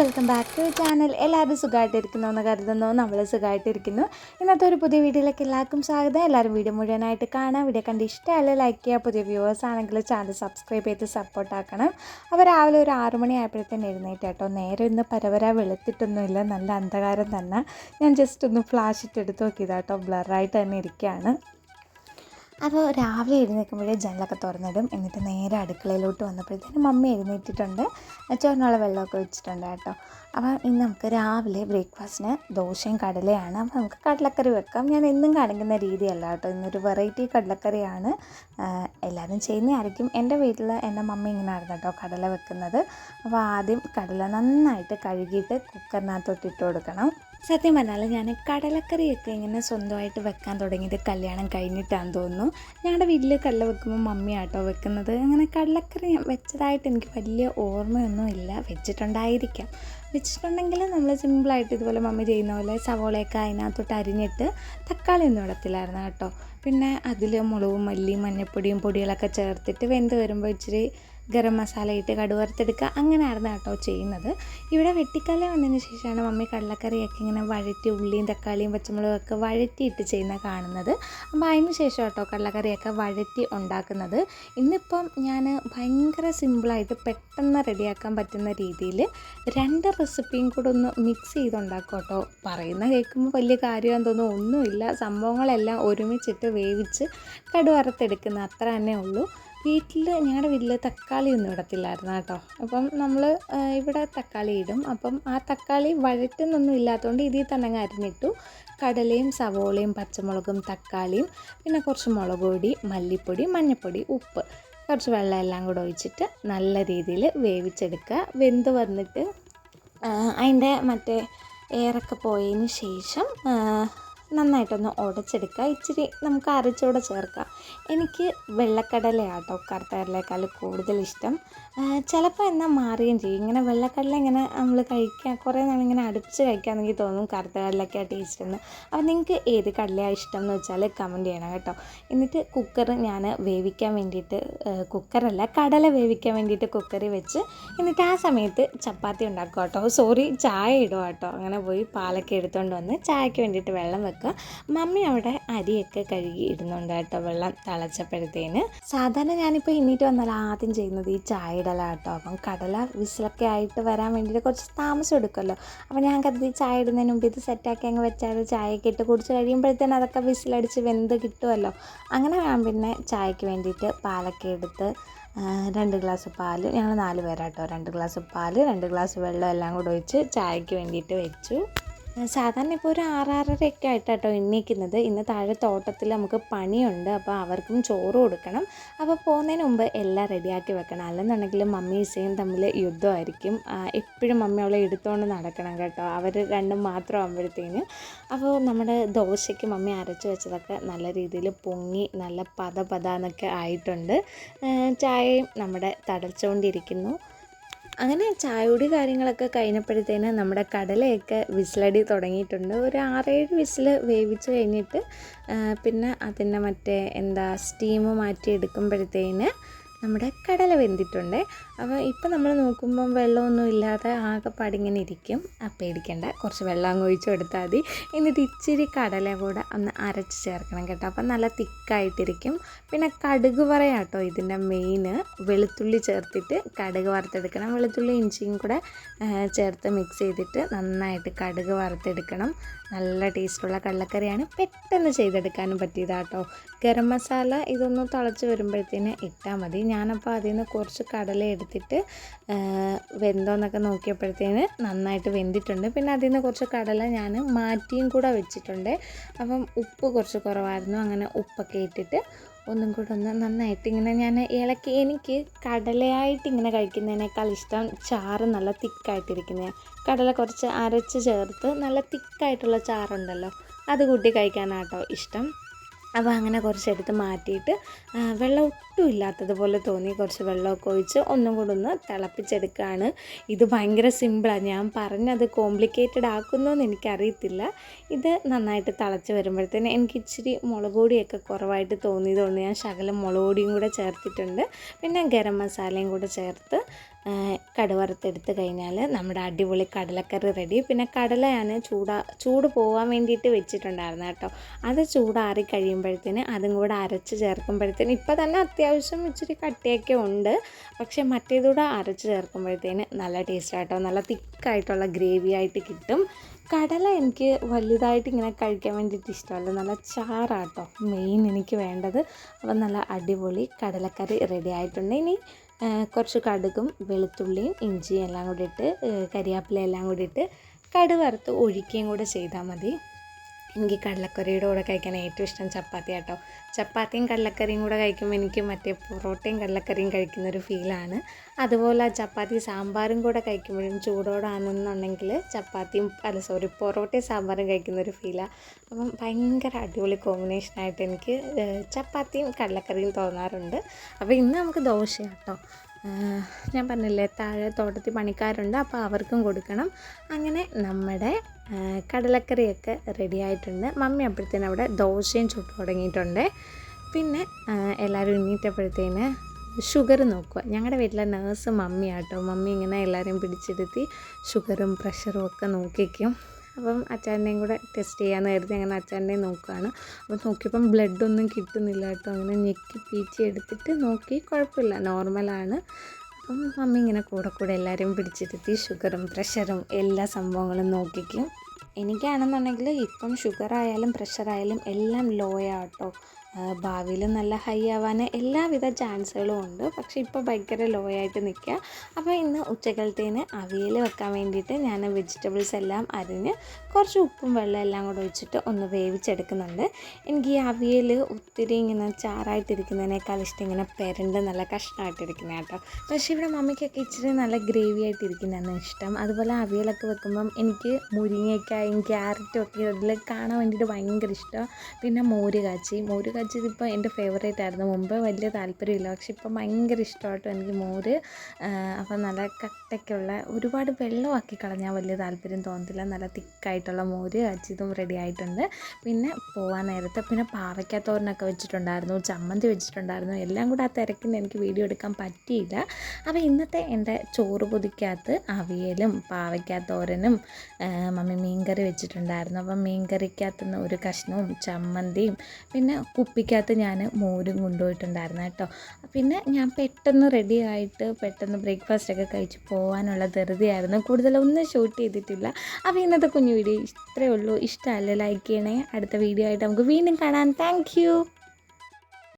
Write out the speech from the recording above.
Welcome back to channel. എല്ലാവരും സുഖമായിട്ടിരിക്കുന്നു എന്ന് കരുതുന്നു. നമ്മൾ സുഖമായിട്ടിരിക്കുന്നു. ഇന്നത്തെ ഒരു പുതിയ വീഡിയോയിലേക്ക് എല്ലാവർക്കും സ്വാഗതം. എല്ലാവരും വീഡിയോ മുഴുവനായിട്ട് കാണാം. വീഡിയോ കണ്ട് ഇഷ്ടമല്ല ലൈക്ക് ചെയ്യുക. പുതിയ വ്യൂവേഴ്സ് ആണെങ്കിൽ ചാനൽ സബ്സ്ക്രൈബ് ചെയ്ത് സപ്പോർട്ട് ആക്കണം. അപ്പോൾ രാവിലെ ഒരു ആറു മണി ആയപ്പോഴത്തേന് എഴുന്നേറ്റ് കേട്ടോ. നേരെ ഇന്ന് പരവര വെളുത്തിട്ടൊന്നുമില്ല. നല്ല അന്ധകാരം തന്നെ. ഞാൻ ജസ്റ്റ് ഒന്ന് ഫ്ലാഷ് ഇട്ടെടുത്ത് നോക്കിയതാട്ടോ ബ്ലറായിട്ട് തന്നെ ഇരിക്കുകയാണ്. അപ്പോൾ രാവിലെ എഴുന്നേൽക്കുമ്പോഴേ ജനലൊക്കെ തുറന്നിടും. എന്നിട്ട് നേരെ അടുക്കളയിലോട്ട് വന്നപ്പോഴത്തേനും മമ്മി എഴുന്നേറ്റിട്ടുണ്ട്. ചോറിനുള്ള വെള്ളമൊക്കെ വെച്ചിട്ടുണ്ട് കേട്ടോ. അപ്പോൾ ഇന്ന് നമുക്ക് രാവിലെ ബ്രേക്ക്ഫാസ്റ്റിന് ദോശയും കടലയാണ്. അപ്പോൾ നമുക്ക് കടലക്കറി വെക്കാം. ഞാൻ എന്നും കാണിക്കുന്ന രീതിയല്ല കേട്ടോ. ഇന്നൊരു വെറൈറ്റി കടലക്കറിയാണ്. എല്ലാവരും ചെയ്യുന്നതായിരിക്കും. എന്റെ വീട്ടിൽ എന്റെ മമ്മി ഇങ്ങനെയായിരുന്നു കേട്ടോ കടല വെക്കുന്നത്. അപ്പോൾ ആദ്യം കടല നന്നായിട്ട് കഴുകിയിട്ട് കുക്കറിനകത്തോട്ട് ഇട്ട് കൊടുക്കണം. സത്യം പറഞ്ഞാൽ ഞാൻ കടലക്കറിയൊക്കെ ഇങ്ങനെ സ്വന്തമായിട്ട് വെക്കാൻ തുടങ്ങിയത് കല്യാണം കഴിഞ്ഞിട്ടാണെന്ന് തോന്നുന്നു. ഞങ്ങളുടെ വീട്ടിൽ കടല വെക്കുമ്പോൾ മമ്മിയാട്ടോ വെക്കുന്നത്. അങ്ങനെ കടലക്കറി വെച്ചതായിട്ട് എനിക്ക് വലിയ ഓർമ്മയൊന്നും ഇല്ല. വെച്ചിട്ടുണ്ടായിരിക്കാം. വെച്ചിട്ടുണ്ടെങ്കിൽ നമ്മൾ സിമ്പിളായിട്ട് ഇതുപോലെ മമ്മി ചെയ്യുന്ന പോലെ സവോളയൊക്കെ അതിനകത്തോട്ട് അരിഞ്ഞിട്ട് തക്കാളി ഒന്നും ഇടത്തില്ലായിരുന്നു കേട്ടോ. പിന്നെ അതിൽ മുളകും മല്ലിയും മഞ്ഞൾപ്പൊടിയും പൊടികളൊക്കെ ചേർത്തിട്ട് വെന്ത് വരുമ്പോൾ ഇച്ചിരി ഗരം മസാല ഇട്ട് കടുവറുത്തെടുക്കുക അങ്ങനെയായിരുന്നു കേട്ടോ ചെയ്യുന്നത്. ഇവിടെ വെട്ടിക്കല വന്നതിന് ശേഷമാണ് മമ്മി കടലക്കറിയൊക്കെ ഇങ്ങനെ വഴറ്റി ഉള്ളിയും തക്കാളിയും പച്ചമുളകും ഒക്കെ വഴറ്റിയിട്ട് ചെയ്യുന്ന കാണുന്നത്. അപ്പോൾ അതിന് ശേഷം കേട്ടോ കടലക്കറിയൊക്കെ വഴറ്റി ഉണ്ടാക്കുന്നത്. ഇന്നിപ്പം ഞാൻ ഭയങ്കര സിമ്പിളായിട്ട് പെട്ടെന്ന് റെഡിയാക്കാൻ പറ്റുന്ന രീതിയിൽ രണ്ട് റെസിപ്പിയും കൂടെ ഒന്ന് മിക്സ് ചെയ്തുണ്ടാക്കും കേട്ടോ. പറയുന്ന കേൾക്കുമ്പോൾ വലിയ കാര്യമാണെന്ന് തോന്നുന്നു. ഒന്നുമില്ല. സംഭവങ്ങളെല്ലാം ഒരുമിച്ചിട്ട് വേവിച്ച് കടുവറുത്തെടുക്കുന്ന അത്ര തന്നെ ഉള്ളൂ. വീട്ടിൽ ഞങ്ങളുടെ വീട്ടിൽ തക്കാളി ഒന്നും ഇടത്തില്ലായിരുന്നു കേട്ടോ അപ്പം നമ്മൾ ഇവിടെ തക്കാളി ഇടും. അപ്പം ആ തക്കാളി വഴറ്റുന്നൊന്നും ഇല്ലാത്തതുകൊണ്ട് ഇതിൽ തന്നെ അരിഞ്ഞിട്ടു കടലയും സവോളയും പച്ചമുളകും തക്കാളിയും പിന്നെ കുറച്ച് മുളക് പൊടി മല്ലിപ്പൊടി മഞ്ഞൾപ്പൊടി ഉപ്പ് കുറച്ച് വെള്ളം എല്ലാം കൂടെ ഒഴിച്ചിട്ട് നല്ല രീതിയിൽ വേവിച്ചെടുക്കുക. വെന്ത് വന്നിട്ട് അതിന്റെ മറ്റേ എയറൊക്കെ പോയതിന് ശേഷം നന്നായിട്ടൊന്ന് ഉടച്ചെടുക്കുക. ഇച്ചിരി നമുക്ക് അരച്ചൂടെ ചേർക്കാം. എനിക്ക് വെള്ളക്കടലയാട്ടോ കറുത്ത കടലയേക്കാൾ കൂടുതൽ ഇഷ്ടം ചിലപ്പോൾ എന്നാൽ മാറുകയും ചെയ്യും. ഇങ്ങനെ വെള്ളക്കടല ഇങ്ങനെ നമ്മൾ കഴിക്കാൻ കുറേ നാളിങ്ങനെ അടുപ്പിച്ച് കഴിക്കാമെന്നെങ്കിൽ തോന്നും കറുത്ത കടലൊക്കെ ആ ടേസ്റ്റ് എന്ന് അപ്പോൾ നിങ്ങൾക്ക് ഏത് കടലയാണ് ഇഷ്ടം എന്ന് വെച്ചാൽ കമന്റ് ചെയ്യണം കേട്ടോ. എന്നിട്ട് കുക്കർ ഞാൻ വേവിക്കാൻ വേണ്ടിയിട്ട് കുക്കറല്ല കടല വേവിക്കാൻ വേണ്ടിയിട്ട് കുക്കറിൽ വെച്ച് എന്നിട്ട് ആ സമയത്ത് ചപ്പാത്തി ഉണ്ടാക്കും കേട്ടോ. സോറി ചായ ഇടുക കേട്ടോ. അങ്ങനെ പോയി പാലൊക്കെ എടുത്തുകൊണ്ട് വന്ന് ചായക്ക് വേണ്ടിയിട്ട് വെള്ളം വെക്കുക. മമ്മി അവിടെ അരിയൊക്കെ കഴുകി ഇടുന്നുണ്ട് കേട്ടോ വെള്ളം തിളച്ചപ്പോഴത്തേന്. സാധാരണ ഞാനിപ്പോൾ എണ്ണീറ്റ് വന്നാൽ ആദ്യം ചെയ്യുന്നത് ഈ ചായ ഇടല കേട്ടോ അപ്പം കടല വിസിലൊക്കെ ആയിട്ട് വരാൻ വേണ്ടിയിട്ട് കുറച്ച് താമസം എടുക്കുമല്ലോ. അപ്പോൾ ഞാൻ കരുതി ചായ ഇടുന്നതിന് മുമ്പ് ഇത് സെറ്റാക്കി അങ്ങ് വെച്ചാൽ ചായയൊക്കെ ഇട്ട് കുടിച്ച് കഴിയുമ്പോഴത്തേന് അതൊക്കെ വിസിലടിച്ച് വെന്ത് കിട്ടുമല്ലോ. അങ്ങനെ ഞാൻ പിന്നെ ചായക്ക് വേണ്ടിയിട്ട് പാലൊക്കെ എടുത്ത് രണ്ട് ഗ്ലാസ് പാൽ ഞങ്ങൾ നാല് പേരാട്ടോ. രണ്ട് ഗ്ലാസ് പാൽ രണ്ട് ഗ്ലാസ് വെള്ളം എല്ലാം കൂടെ ഒഴിച്ച് ചായക്ക് വേണ്ടിയിട്ട് വെച്ചു. സാധാരണ ഇപ്പോൾ ഒരു ആറാറരയൊക്കെ ആയിട്ടാട്ടോ എണ്ണീക്കുന്നത്. ഇന്ന് താഴെ തോട്ടത്തിൽ നമുക്ക് പണിയുണ്ട്. അപ്പോൾ അവർക്കും ചോറ് കൊടുക്കണം. അപ്പോൾ പോകുന്നതിന് മുമ്പ് എല്ലാം റെഡിയാക്കി വെക്കണം. അല്ലെന്നുണ്ടെങ്കിൽ മമ്മി ഇസയും തമ്മിൽ യുദ്ധമായിരിക്കും. എപ്പോഴും മമ്മി അവളെ എടുത്തുകൊണ്ട് നടക്കണം കേട്ടോ. അവർ രണ്ടും മാത്രം ആകുമ്പോഴത്തേന് അപ്പോൾ നമ്മുടെ ദോശയ്ക്ക് മമ്മി അരച്ച് വെച്ചതൊക്കെ നല്ല രീതിയിൽ പൊങ്ങി നല്ല പത പത എന്നൊക്കെ ആയിട്ടുണ്ട് ചായയും നമ്മുടെ തടച്ചുകൊണ്ടിരിക്കുന്നു അങ്ങനെ ചായയുടെ കാര്യങ്ങളൊക്കെ കഴിഞ്ഞപ്പോഴത്തേന് നമ്മുടെ കടലയൊക്കെ വിസിലടി തുടങ്ങിയിട്ടുണ്ട്. ഒരു ആറേഴ് വിസിൽ വേവിച്ച് കഴിഞ്ഞിട്ട് പിന്നെ അതിന്റെ മറ്റേ എന്താ സ്റ്റീം മാറ്റി എടുക്കുമ്പോഴത്തേന് നമ്മുടെ കടല വെന്തിട്ടുണ്ട്. അപ്പോൾ ഇപ്പം നമ്മൾ നോക്കുമ്പം വെള്ളമൊന്നും ഇല്ലാതെ ആകെപ്പാടിങ്ങനെ ഇരിക്കും. ആ പേടിക്കണ്ട കുറച്ച് വെള്ളം അങ്ങ് ഒഴിച്ചു കൊടുത്താൽ മതി. എന്നിട്ട് ഇച്ചിരി കടല കൂടെ ഒന്ന് അരച്ച് ചേർക്കണം കേട്ടോ. അപ്പം നല്ല തിക്കായിട്ടിരിക്കും. പിന്നെ കടുക് പറയാട്ടോ ഇതിന്റെ മെയിൻ വെളുത്തുള്ളി ചേർത്തിട്ട് കടുക് വറുത്തെടുക്കണം. വെളുത്തുള്ളി ഇഞ്ചിയും കൂടെ ചേർത്ത് മിക്സ് ചെയ്തിട്ട് നന്നായിട്ട് കടുക് വറുത്തെടുക്കണം. നല്ല ടേസ്റ്റുള്ള കടലക്കറിയാണ്. പെട്ടെന്ന് ചെയ്തെടുക്കാനും പറ്റിയതാട്ടോ. ഗരം മസാല ഇതൊന്ന് തിളച്ച് വരുമ്പോഴത്തേന് ഇട്ടാൽ മതി. ഞാനപ്പോൾ അതിൽ നിന്ന് കുറച്ച് കടല എടുത്തിട്ട് വെന്തോന്നൊക്കെ നോക്കിയപ്പോഴത്തേന് നന്നായിട്ട് വെന്തിട്ടുണ്ട്. പിന്നെ അതിൽ നിന്ന് കുറച്ച് കടല ഞാൻ മാറ്റിയും കൂടെ വെച്ചിട്ടുണ്ട്. അപ്പം ഉപ്പ് കുറച്ച് കുറവായിരുന്നു. അങ്ങനെ ഉപ്പൊക്കെ ഇട്ടിട്ട് ഒന്നും കൂടെ ഒന്ന് നന്നായിട്ട് ഇങ്ങനെ ഞാൻ ഇളക്കി എനിക്ക് കടലയായിട്ട് ഇങ്ങനെ കഴിക്കുന്നതിനേക്കാൾ ഇഷ്ടം ചാറ് നല്ല തിക്കായിട്ടിരിക്കുന്നതാണ് കടല കുറച്ച് അരച്ച് ചേർത്ത് നല്ല തിക്കായിട്ടുള്ള ചാറുണ്ടല്ലോ അത് കൂട്ടി കഴിക്കാനാട്ടോ ഇഷ്ടം. അപ്പോൾ അങ്ങനെ കുറച്ച് കുറച്ചെടുത്ത് മാറ്റിയിട്ട് വെള്ളം ഒട്ടും ഇല്ലാത്തതുപോലെ തോന്നി. കുറച്ച് വെള്ളമൊക്കെ ഒഴിച്ച് ഒന്നും കൂടെ ഒന്ന് തിളപ്പിച്ചെടുക്കുകയാണ് ഇത് ഭയങ്കര സിമ്പിളാണ് ഞാൻ പറഞ്ഞത് കോംപ്ലിക്കേറ്റഡ് ആക്കുന്നോന്ന് എനിക്കറിയത്തില്ല. ഇത് നന്നായിട്ട് തിളച്ച് വരുമ്പോഴത്തേന് എനിക്ക് ഇച്ചിരി മുളക് പൊടിയൊക്കെ കുറവായിട്ട് തോന്നിയതുകൊണ്ട് ഞാൻ ശകലം മുളക് പൊടിയും കൂടെ ചേർത്തിട്ടുണ്ട്. പിന്നെ ഗരം മസാലയും കൂടെ ചേർത്ത് കടുവറുത്തെടുത്ത് കഴിഞ്ഞാൽ നമ്മുടെ അടിപൊളി കടലക്കറി റെഡി പിന്നെ കടലയാണ് ചൂടാ ചൂട് പോകാൻ വേണ്ടിയിട്ട് വെച്ചിട്ടുണ്ടായിരുന്നു കേട്ടോ. അത് ചൂടാറി കഴിയുമ്പോഴത്തേന് അതും കൂടെ അരച്ച് ചേർക്കുമ്പോഴത്തേന് ഇപ്പോൾ തന്നെ അത്യാവശ്യം ഇച്ചിരി കട്ടിയൊക്കെ ഉണ്ട്. പക്ഷേ മറ്റേതൂടെ അരച്ച് ചേർക്കുമ്പോഴത്തേന് നല്ല ടേസ്റ്റ് ആട്ടോ. നല്ല തിക്കായിട്ടുള്ള ഗ്രേവി ആയിട്ട് കിട്ടും. കടല എനിക്ക് വലുതായിട്ട് ഇങ്ങനെ കഴിക്കാൻ വേണ്ടിയിട്ട് ഇഷ്ടമല്ല. നല്ല ചാറാട്ടോ. മെയിൻ എനിക്ക് വേണ്ടത്. അപ്പം നല്ല അടിപൊളി കടലക്കറി റെഡി ആയിട്ടുണ്ട്. ഇനി കുറച്ച് കടുകും വെളുത്തുള്ളിയും ഇഞ്ചിയും എല്ലാം കൂടി ഇട്ട് കരിയാപ്പില എല്ലാം കൂടി ഇട്ട് കടുവറുത്ത് ഒഴിക്കുകയും കൂടെ ചെയ്താൽ മതി. എനിക്ക് കടലക്കറിയുടെ കൂടെ കഴിക്കാൻ ഏറ്റവും ഇഷ്ടം ചപ്പാത്തി കേട്ടോ ചപ്പാത്തിയും കടലക്കറിയും കൂടെ കഴിക്കുമ്പോൾ എനിക്ക് മറ്റേ പൊറോട്ടയും കടലക്കറിയും കഴിക്കുന്ന ഒരു ഫീലാണ് അതുപോലെ ചപ്പാത്തി സാമ്പാറും കൂടെ കഴിക്കുമ്പോഴും ചൂടോടാണെന്നുണ്ടെങ്കിൽ ചപ്പാത്തിയും അല്ല സോറി പൊറോട്ടയും സാമ്പാറും കഴിക്കുന്ന ഒരു ഫീലാണ് അപ്പം ഭയങ്കര അടിപൊളി കോമ്പിനേഷനായിട്ട് എനിക്ക് ചപ്പാത്തിയും കടലക്കറിയും തോന്നാറുണ്ട്. അപ്പോൾ ഇന്ന് നമുക്ക് ദോശ കേട്ടോ ഞാൻ പറഞ്ഞില്ലേ താഴെ തോട്ടത്തിൽ പണിക്കാരുണ്ട് അപ്പോൾ അവർക്കും കൊടുക്കണം. അങ്ങനെ നമ്മുടെ കടലക്കറിയൊക്കെ റെഡി ആയിട്ടുണ്ട്. മമ്മി അപ്പോഴത്തേനും അവിടെ ദോശയും ചുട്ടു തുടങ്ങിയിട്ടുണ്ട്. പിന്നെ എല്ലാവരും എണ്ണീറ്റപ്പോഴത്തേന് ഷുഗർ നോക്കുക. ഞങ്ങളുടെ വീട്ടിലെ നേഴ്സ് മമ്മിയാട്ടോ മമ്മി ഇങ്ങനെ എല്ലാവരെയും പിടിച്ചെടുത്തി ഷുഗറും പ്രഷറും ഒക്കെ നോക്കിക്കും. അപ്പം അച്ചാന്റെയും കൂടെ ടെസ്റ്റ് ചെയ്യാമെന്ന് കരുതി അങ്ങനെ അച്ചാന്റെയും നോക്കുകയാണ് അപ്പം നോക്കിയപ്പം ബ്ലഡൊന്നും കിട്ടുന്നില്ല കേട്ടോ. അങ്ങനെ ഞെക്കി പീച്ചി എടുത്തിട്ട് നോക്കി കുഴപ്പമില്ല. നോർമലാണ് അപ്പം മമ്മി ഇങ്ങനെ കൂടെ കൂടെ എല്ലാവരെയും പിടിച്ചിരുത്തി ഷുഗറും പ്രഷറും എല്ലാ സംഭവങ്ങളും നോക്കിക്കും. എനിക്കാണെന്നുണ്ടെങ്കിൽ ഇപ്പം ഷുഗർ ആയാലും പ്രഷർ ആയാലും എല്ലാം ലോ ആട്ടോ. ഭാവിയിൽ നല്ല ഹൈ ആവാൻ എല്ലാവിധ ചാൻസുകളും ഉണ്ട്. പക്ഷേ ഇപ്പോൾ ഭയങ്കര ലോ ആയിട്ട് നിൽക്കുക. അപ്പോൾ ഇന്ന് ഉച്ചക്കലത്തേന് അവിയൽ വെക്കാൻ വേണ്ടിയിട്ട് ഞാൻ വെജിറ്റബിൾസ് എല്ലാം അരിഞ്ഞ് കുറച്ച് ഉപ്പും വെള്ളം എല്ലാം കൂടെ ഒഴിച്ചിട്ട് ഒന്ന് വേവിച്ചെടുക്കുന്നുണ്ട്. എനിക്ക് ഈ അവിയൽ ഒത്തിരി ഇങ്ങനെ ചാറായിട്ടിരിക്കുന്നതിനേക്കാൾ ഇഷ്ടം ഇങ്ങനെ പെരണ്ട് നല്ല കഷ്ണമായിട്ടിരിക്കുന്നത് കേട്ടോ. പക്ഷേ ഇവിടെ മമ്മിക്കൊക്കെ ഇച്ചിരി നല്ല ഗ്രേവി ആയിട്ടിരിക്കുന്നതാണ് ഇഷ്ടം. അതുപോലെ അവിയലൊക്കെ വെക്കുമ്പം എനിക്ക് മുരിങ്ങയ്ക്കായും ക്യാരറ്റും ഒക്കെ ഇതിൽ കാണാൻ വേണ്ടിയിട്ട് ഭയങ്കര ഇഷ്ടമാണ് പിന്നെ മോര് കാച്ചി മോര് കാച്ചി ഇതിപ്പോൾ എന്റെ ഫേവറേറ്റ് ആയിരുന്നു. മുമ്പ് വലിയ താല്പര്യമില്ല. പക്ഷെ ഇപ്പം ഭയങ്കര ഇഷ്ടമായിട്ടോ എനിക്ക് മോര് അപ്പം നല്ല കട്ടയ്ക്കുള്ള ഒരുപാട് വെള്ളമാക്കി കളഞ്ഞാൽ വലിയ താല്പര്യം തോന്നത്തില്ല. നല്ല തിക്കായിട്ടുള്ള മോര് കാച്ചിതും റെഡി ആയിട്ടുണ്ട്. പിന്നെ പോവാൻ നേരത്തെ പിന്നെ പാവയ്ക്കാത്തോരനൊക്കെ വെച്ചിട്ടുണ്ടായിരുന്നു. ചമ്മന്തി വെച്ചിട്ടുണ്ടായിരുന്നു. എല്ലാം കൂടെ ആ തിരക്കിന് എനിക്ക് വീഡിയോ എടുക്കാൻ പറ്റിയില്ല. അപ്പോൾ ഇന്നത്തെ എന്റെ ചോറ് പൊതിക്കകത്ത് അവിയലും പാവയ്ക്കാത്തോരനും മമ്മി മമ്മി മീൻകറി വെച്ചിട്ടുണ്ടായിരുന്നു. അപ്പം മീൻകറിക്കകത്ത് നിന്ന് ഒരു കഷ്ണവും ചമ്മന്തിയും പിന്നെ കുപ്പിക്കകത്ത് ഞാൻ മോരും കൊണ്ടുപോയിട്ടുണ്ടായിരുന്നു കേട്ടോ. പിന്നെ ഞാൻ പെട്ടെന്ന് റെഡി ആയിട്ട് പെട്ടെന്ന് ബ്രേക്ക്ഫാസ്റ്റൊക്കെ കഴിച്ച് പോകാനുള്ള ധൃതിയായിരുന്നു. കൂടുതലൊന്നും ഷൂട്ട് ചെയ്തിട്ടില്ല. അപ്പോൾ ഇന്നത്തെ കുഞ്ഞു വീഡിയോ ഇത്രയേ ഉള്ളൂ. ഇഷ്ടമല്ലേ? ലൈക്ക് ചെയ്യണേ. അടുത്ത വീഡിയോ ആയിട്ട് നമുക്ക് വീണ്ടും കാണാം. താങ്ക്